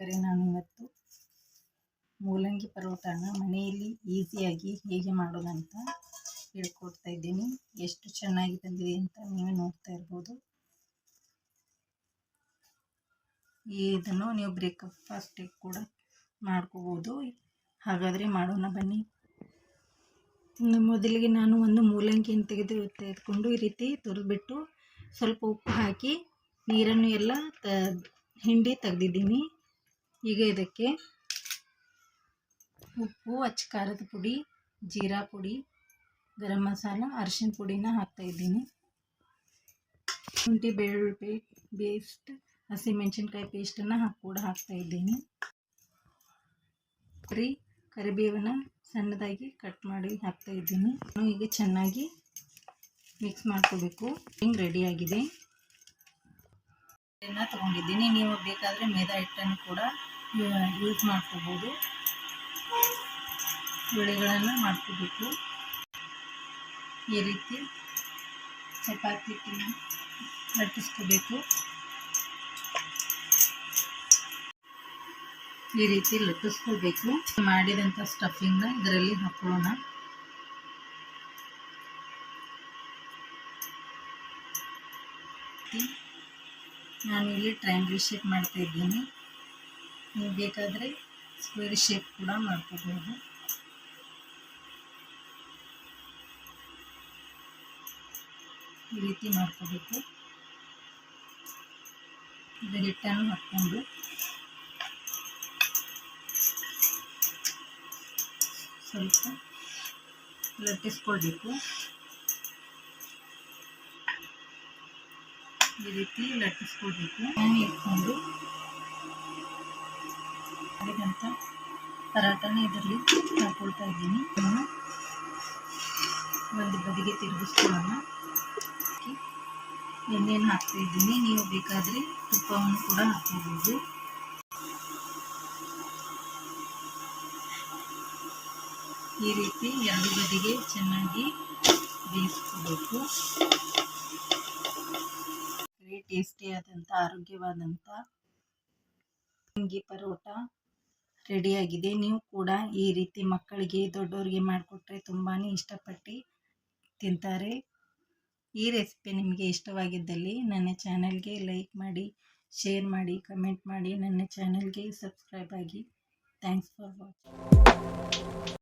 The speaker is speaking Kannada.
ವೀಕ್ಷಕರೇ, ನಾನು ಇವತ್ತು ಮೂಲಂಗಿ ಪರೋಟಾನ ಮನೆಯಲ್ಲಿ ಈಸಿಯಾಗಿ ಹೇಗೆ ಮಾಡೋದಂತ ಹೇಳ್ಕೊಡ್ತಾ ಇದ್ದೀನಿ. ಎಷ್ಟು ಚೆನ್ನಾಗಿ ಬಂದಿದೆ ಅಂತ ನೀವೇ ನೋಡ್ತಾ ಇರ್ಬೋದು. ಇದನ್ನು ನೀವು ಬ್ರೇಕ್ಫಾಸ್ಟಿಗೆ ಕೂಡ ಮಾಡ್ಕೋಬೋದು. ಹಾಗಾದರೆ ಮಾಡೋಣ ಬನ್ನಿ. ಮೊದಲಿಗೆ ನಾನು ಒಂದು ಮೂಲಂಗಿಯನ್ನು ತೆಗೆದು ತೆಗೆದುಕೊಂಡು ಈ ರೀತಿ ತುರಿದ್ಬಿಟ್ಟು ಸ್ವಲ್ಪ ಉಪ್ಪು ಹಾಕಿ ನೀರನ್ನು ಎಲ್ಲ ತ, ಹಿಂಡಿ ತೆಗೆದಿದ್ದೀನಿ. ಈಗ ಇದಕ್ಕೆ ಉಪ್ಪು ಅಚ್ಚ ಖಾರದ ಪುಡಿ, ಜೀರಾ ಪುಡಿ, ಗರಂ ಮಸಾಲ, ಅರಿಶಿನ ಪುಡಿನ ಹಾಕ್ತಾಯಿದ್ದೀನಿ ಶುಂಠಿ, ಬೆಳ್ಳುಳ್ಳಿ ಬೇಸ್ಟ್ ಹಸಿಮೆಣಸಿನ್ಕಾಯಿ ಪೇಸ್ಟನ್ನು ಹಾಕಿ ಕೂಡ ಹಾಕ್ತಾಯಿದ್ದೀನಿ ಬರೀ ಕರಿಬೇವನ್ನ ಸಣ್ಣದಾಗಿ ಕಟ್ ಮಾಡಿ ಹಾಕ್ತಾಯಿದ್ದೀನಿ ಈಗ ಚೆನ್ನಾಗಿ ಮಿಕ್ಸ್ ಮಾಡ್ಕೋಬೇಕು. ಹಿಂಗೆ ರೆಡಿಯಾಗಿದೆ ಎಲ್ಲ ತೊಗೊಂಡಿದ್ದೀನಿ. ನೀವು ಬೇಕಾದರೆ ಮೈದಾ ಹಿಟ್ಟನ್ನು ಕೂಡ ಯೂಸ್ ಮಾಡ್ಕೋಬೋದು. ಹುಳಿಗಳನ್ನು ಮಾಡ್ಕೋಬೇಕು. ಈ ರೀತಿ ಚಪಾತಿ ಲಟ್ಟಿಸ್ಕೋಬೇಕು ಈ ರೀತಿ ಲಟ್ಟಿಸ್ಕೊಳ್ಬೇಕು. ಮಾಡಿದಂಥ ಸ್ಟಫಿಂಗ್ನ ಇದರಲ್ಲಿ ಹಾಕೊಳ್ಳೋಣ. ನಾನು ಇಲ್ಲಿ ಟ್ರಯಾಂಗಲ್ ಶೇಪ್ ಮಾಡ್ತಾ ಇದ್ದೀನಿ. ನೀವು ಬೇಕಾದರೆ ಸ್ಕ್ವೇರ್ ಶೇಪ್ ಕೂಡ ಮಾಡ್ಕೋಬಹುದು ಈ ರೀತಿ ಮಾಡ್ಕೋಬೇಕು. ಹಿಟ್ಟನ್ನು ಹಾಕ್ಕೊಂಡು. ಸ್ವಲ್ಪ ಲಟ್ಟಿಸ್ಕೊಳ್ಬೇಕು. ಈ ರೀತಿ ಲಟ್ಟಿಸ್ಕೊಳ್ಬೇಕು. ಇಟ್ಕೊಂಡು ಮಾಡಿದಂಥ ಪರಾಟನ ಇದರಲ್ಲಿ ಹಾಕೊಳ್ತಾ ಇದ್ದೀನಿ. ಒಂದು ಬದಿಗೆ ತಿರುಗಿಸ್ಕೊಳ್ಳೋಣ ಎಣ್ಣೆಯನ್ನು ಹಾಕ್ತಾ ಇದ್ದೀನಿ. ನೀವು ಬೇಕಾದರೆ ತುಪ್ಪವನ್ನು ಕೂಡ ಹಾಕ್ಕೋಬೋದು. ಈ ರೀತಿ ಎರಡು ಬದಿಗೆ ಚೆನ್ನಾಗಿ ಬೇಯಿಸ್ಕೋಬೇಕು. ಟೇಸ್ಟಿ ಟೇಸ್ಟಿಯಾದಂಥ ಆರೋಗ್ಯವಾದಂಥ ಪರೋಟ. ರೆಡಿಯಾಗಿದೆ. ನೀವು ಕೂಡ ಈ ರೀತಿ ಮಕ್ಕಳಿಗೆ ದೊಡ್ಡವರಿಗೆ ಮಾಡಿಕೊಟ್ರೆ ತುಂಬಾ ಇಷ್ಟಪಟ್ಟು ತಿಂತಾರೆ. ಈ ರೆಸಿಪಿ ನಿಮಗೆ ಇಷ್ಟವಾಗಿದ್ದಲ್ಲಿ ನನ್ನ ಚಾನಲ್ಗೆ ಲೈಕ್ ಮಾಡಿ, ಶೇರ್ ಮಾಡಿ, ಕಮೆಂಟ್ ಮಾಡಿ, ನನ್ನ ಚಾನಲ್ಗೆ ಸಬ್ಸ್ಕ್ರೈಬ್ ಆಗಿ. Thanks for watching.